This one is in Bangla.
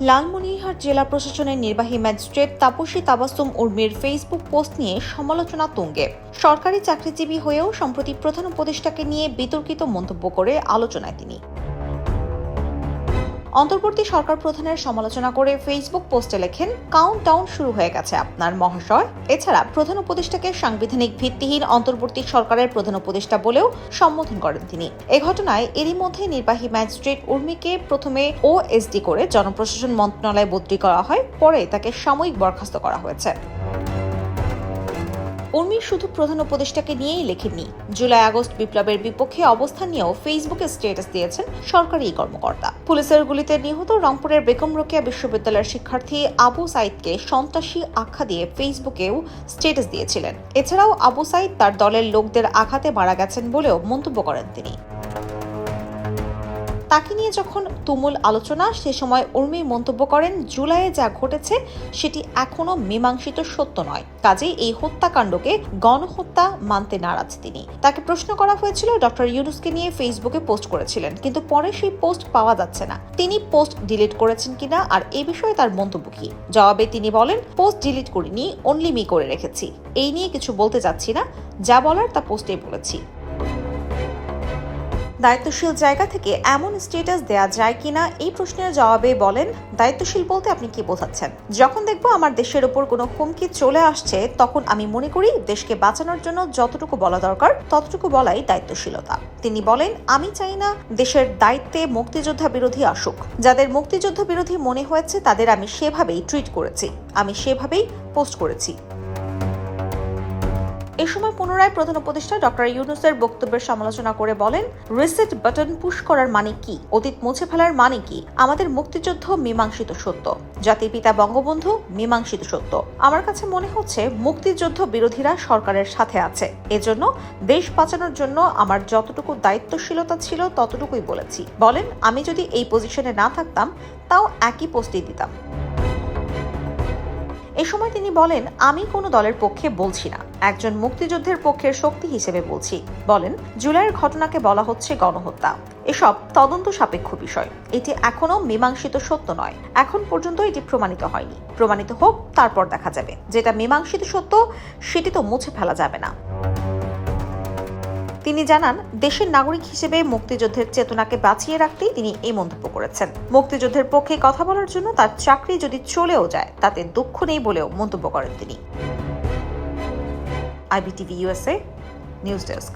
লালমনিরহাট জেলা প্রশাসনের নির্বাহী ম্যাজিস্ট্রেট তাপসী তাবাসুম উর্মির ফেসবুক পোস্ট নিয়ে সমালোচনা তুঙ্গে। সরকারি চাকরিজীবী হয়েও সম্প্রতি প্রধান উপদেষ্টাকে নিয়ে বিতর্কিত মন্তব্য করে আলোচনায় তিনি। অন্তর্বর্তী সরকার প্রধানের সমালোচনা করে ফেসবুক পোস্টে লেখেন কাউন্ট ডাউন শুরু হয়ে গেছে আপনার মহাশয়। এছাড়া প্রধান উপদেষ্টাকে সাংবিধানিক ভিত্তিহীন অন্তর্বর্তী সরকারের প্রধান উপদেষ্টা বলেও সম্বোধন করেন তিনি। এ ঘটনায় এরই মধ্যে নির্বাহী ম্যাজিস্ট্রেট উর্মিকে প্রথমে ওএসডি করে জনপ্রশাসন মন্ত্রণালয়ে বদলি করা হয়, পরে তাকে সাময়িক বরখাস্ত করা হয়েছে। উর্মি শুধু প্রধান উপদেষ্টাকে নিয়েই লেখেননি। জুলাই আগস্ট বিপ্লবের বিপক্ষে অবস্থান নিয়েও ফেসবুকে স্ট্যাটাস দিয়েছেন সরকারি কর্মকর্তা। পুলিশের গুলিতে নিহত রংপুরের বেগম রোকেয়া বিশ্ববিদ্যালয়ের শিক্ষার্থী আবু সাইদকে সন্ত্রাসী আখ্যা দিয়ে ফেসবুকেও স্ট্যাটাস দিয়েছিলেন। এছাড়াও আবু সাইদ তার দলের লোকদের আঘাতে মারা গেছেন বলেও মন্তব্য করেন তিনি। তাকে নিয়ে যখন তুমুল আলোচনা, সে সময় উর্মি মন্তব্য করেন, জুলাইয়ে যা ঘটেছে সেটি এখনও মীমাংসিত সত্য নয়। কাজেই এই হত্যাকাণ্ডকে গণহত্যা মানতে নারাজ তিনি। তাকে প্রশ্ন করা হয়েছিল, ডক্টর ইউনুসকে নিয়ে ফেসবুকে পোস্ট করেছিলেন, কিন্তু পরে সেই পোস্ট পাওয়া যাচ্ছে না। তিনি পোস্ট ডিলিট করেছেন কিনা আর এ বিষয়ে তার মন্তব্য কি? জবাবে তিনি বলেন, পোস্ট ডিলিট করিনি অনলি মি করে রেখেছি। এই নিয়ে কিছু বলতে চাচ্ছি না। যা বলার তা পোস্টেই বলেছি। দায়িত্বশীল জায়গা থেকে এমন স্ট্যাটাস দেয়া যায় কিনা এই প্রশ্নের জবাবে বলেন, দায়িত্বশীল বলতে আপনি কি বোঝাচ্ছেন? যখন দেখব আমার দেশের উপর কোনো হুমকি চলে আসছে, তখন আমি মনে করি দেশকে বাঁচানোর জন্য যতটুকু বলা দরকার, ততটুকু বলাই দায়িত্বশীলতা। তিনি বলেন, আমি চাই না দেশের দায়িত্বে মুক্তিযোদ্ধা বিরোধী আসুক। যাদের মুক্তিযুদ্ধ বিরোধী মনে হয়েছে, তাদের আমি সেভাবেই ট্রিট করেছি। আমি সেভাবেই পোস্ট করেছি। এ সময় পুনরায় প্রধান উপদেষ্টা ডক্টর ইউনুসের বক্তব্যের সমালোচনা করে বলেন, রিসেট বাটন পুশ করার মানে কি? অতীত মুছে ফেলার মানে কি? আমাদের মুক্তিযুদ্ধ মীমাংসিত সত্য। জাতির পিতা বঙ্গবন্ধু, মীমাংসিত সত্য। আমার কাছে মনে হচ্ছে মুক্তিযুদ্ধ বিরোধীরা সরকারের সাথে আছে। এজন্য দেশ বাঁচানোর জন্য আমার যতটুকু দায়িত্বশীলতা ছিল ততটুকুই বলেছি। বলেন, আমি যদি এই পজিশনে না থাকতাম, তাও একই পোস্টেই দিতাম। এ সময় তিনি বলেন, আমি কোনো দলের পক্ষে বলছি না। একজন মুক্তিযুদ্ধের পক্ষের শক্তি হিসেবে বলছি। বলেন, জুলাইয়ের ঘটনাকে বলা হচ্ছে গণহত্যা। এসব তদন্ত সাপেক্ষ বিষয়। এটি এখনও মীমাংসিত সত্য নয়। এখন পর্যন্ত এটি প্রমাণিত হয়নি। প্রমাণিত হোক, তারপর দেখা যাবে। যেটা মীমাংসিত সত্য, সেটি তো মুছে ফেলা যাবে না। তিনি জানান, দেশের নাগরিক হিসেবে মুক্তিযুদ্ধের চেতনাকে বাঁচিয়ে রাখতেই তিনি এই মন্তব্য করেছেন। মুক্তিযুদ্ধের পক্ষে কথা বলার জন্য তার চাকরি যদি চলেও যায়, তাতে দুঃখ নেই বলেও মন্তব্য করেন তিনি। IBTV USA news desk.